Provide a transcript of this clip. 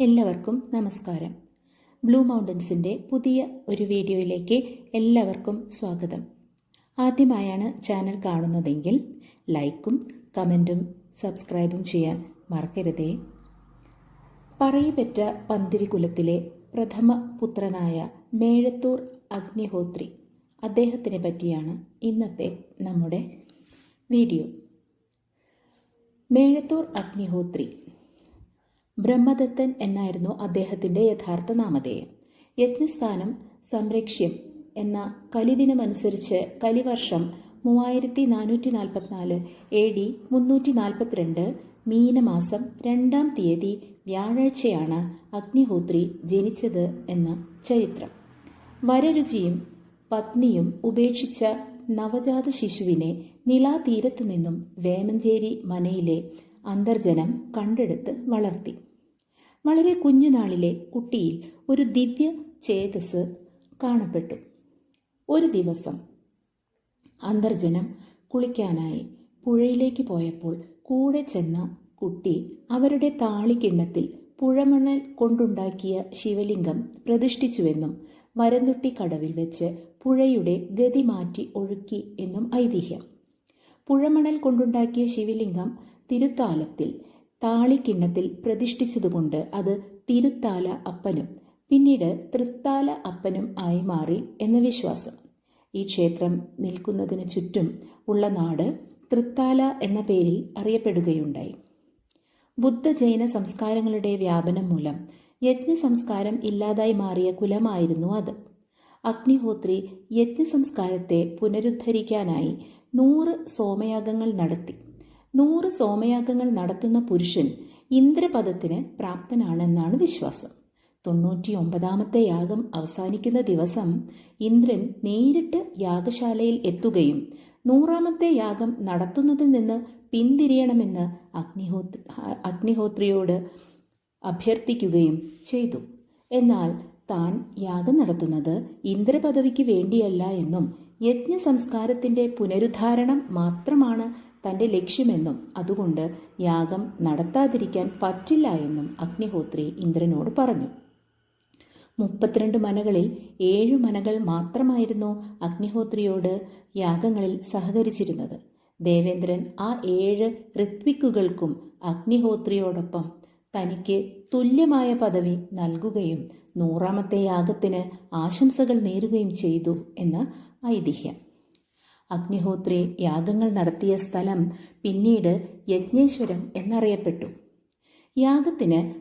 എല്ലാവർക്കും നമസ്കാരം. ബ്ലൂ മൗണ്ടൻസിന്റെ പുതിയ ഒരു വീഡിയോയിലേക്ക് എല്ലാവർക്കും സ്വാഗതം. ആദ്യമായാണ് ചാനൽ കാണുന്നതെങ്കിൽ ലൈക്കും കമന്റും സബ്സ്ക്രൈബും ചെയ്യാൻ മറക്കരുതേ. പറയിപെറ്റ പന്തിരികുലത്തിലെ പ്രഥമ പുത്രനായ മേഴത്തൂർ അഗ്നിഹോത്രി അദ്ദേഹത്തിനെ പറ്റിയാണ് ഇന്നത്തെ നമ്മുടെ വീഡിയോ. മേഴത്തൂർ അഗ്നിഹോത്രി ബ്രഹ്മദത്തൻ എന്നായിരുന്നു അദ്ദേഹത്തിന്റെ യഥാർത്ഥ നാമധേയം. യജ്ഞസ്ഥാനം സംരക്ഷ്യം എന്ന കലിദിനമനുസരിച്ച് കലിവർഷം മൂവായിരത്തി നാനൂറ്റി നാൽപ്പത്തിനാല് എ ഡി മുന്നൂറ്റി നാൽപ്പത്തിരണ്ട് മീനമാസം രണ്ടാം തീയതി വ്യാഴാഴ്ചയാണ് അഗ്നിഹോത്രി ജനിച്ചത് എന്ന ചരിത്രം. വരരുചിയും പത്നിയും ഉപേക്ഷിച്ച നവജാത ശിശുവിനെ നിലാതീരത്തു നിന്നും വേമഞ്ചേരി മനയിലെ അന്തർജനം കണ്ടെടുത്ത് വളർത്തി. വളരെ കുഞ്ഞുനാളിലെ കുട്ടിയിൽ ഒരു ദിവ്യ ചേതസ് കാണപ്പെട്ടു. ഒരു ദിവസം അന്തർജനം കുളിക്കാനായി പുഴയിലേക്ക് പോയപ്പോൾ കൂടെ ചെന്ന കുട്ടി അവരുടെ താളിക്കിണ്ണത്തിൽ പുഴമണൽ കൊണ്ടുണ്ടാക്കിയ ശിവലിംഗം പ്രതിഷ്ഠിച്ചുവെന്നും മരന്തുട്ടി കടവിൽ വെച്ച് പുഴയുടെ ഗതി മാറ്റി ഒഴുക്കി എന്നും ഐതിഹ്യം. പുഴമണൽ കൊണ്ടുണ്ടാക്കിയ ശിവലിംഗം തിരുത്താലത്തിൽ താളിക്കിണ്ണത്തിൽ പ്രതിഷ്ഠിച്ചതുകൊണ്ട് അത് തിരുത്താല അപ്പനും പിന്നീട് തൃത്താല അപ്പനും ആയി മാറി എന്ന വിശ്വാസം. ഈ ക്ഷേത്രം നിൽക്കുന്നതിന് ചുറ്റും ഉള്ള നാട് തൃത്താല എന്ന പേരിൽ അറിയപ്പെടുകയുണ്ടായി. ബുദ്ധ ജൈന സംസ്കാരങ്ങളുടെ വ്യാപനം മൂലം യജ്ഞ സംസ്കാരം ഇല്ലാതായി മാറിയ കുലമായിരുന്നു അത്. അഗ്നിഹോത്രി യജ്ഞ സംസ്കാരത്തെ പുനരുദ്ധരിക്കാനായി നൂറ് സോമയാഗങ്ങൾ നടത്തി. നൂറ് സോമയാഗങ്ങൾ നടത്തുന്ന പുരുഷൻ ഇന്ദ്രപദത്തിന് പ്രാപ്തനാണെന്നാണ് വിശ്വാസം. തൊണ്ണൂറ്റി ഒമ്പതാമത്തെ യാഗം അവസാനിക്കുന്ന ദിവസം ഇന്ദ്രൻ നേരിട്ട് യാഗശാലയിൽ എത്തുകയും നൂറാമത്തെ യാഗം നടത്തുന്നതിൽ നിന്ന് പിന്തിരിയണമെന്ന് അഗ്നിഹോത്രി അഗ്നിഹോത്രിയോട് അഭ്യർത്ഥിക്കുകയും ചെയ്തു. എന്നാൽ താൻ യാഗം നടത്തുന്നത് ഇന്ദ്രപദവിക്ക് വേണ്ടിയല്ല എന്നും യജ്ഞ സംസ്കാരത്തിന്റെ പുനരുദ്ധാരണം മാത്രമാണ് തന്റെ ലക്ഷ്യമെന്നും അതുകൊണ്ട് യാഗം നടത്താതിരിക്കാൻ പറ്റില്ല എന്നും അഗ്നിഹോത്രി ഇന്ദ്രനോട് പറഞ്ഞു. മുപ്പത്തിരണ്ട് മനകളിൽ ഏഴു മനകൾ മാത്രമായിരുന്നു അഗ്നിഹോത്രിയോട് യാഗങ്ങളിൽ സഹകരിച്ചിരുന്നത്. ദേവേന്ദ്രൻ ആ ഏഴ് ഋത്വിക്കുകൾക്കും അഗ്നിഹോത്രിയോടൊപ്പം തനിക്ക് തുല്യമായ പദവി നൽകുകയും നൂറാമത്തെ യാഗത്തിന് ആശംസകൾ നേരുകയും ചെയ്തു എന്ന ഐതിഹ്യം. അഗ്നിഹോത്രി യാഗങ്ങൾ നടത്തിയ സ്ഥലം പിന്നീട് യജ്ഞേശ്വരം എന്നറിയപ്പെട്ടു. യാഗത്തിന്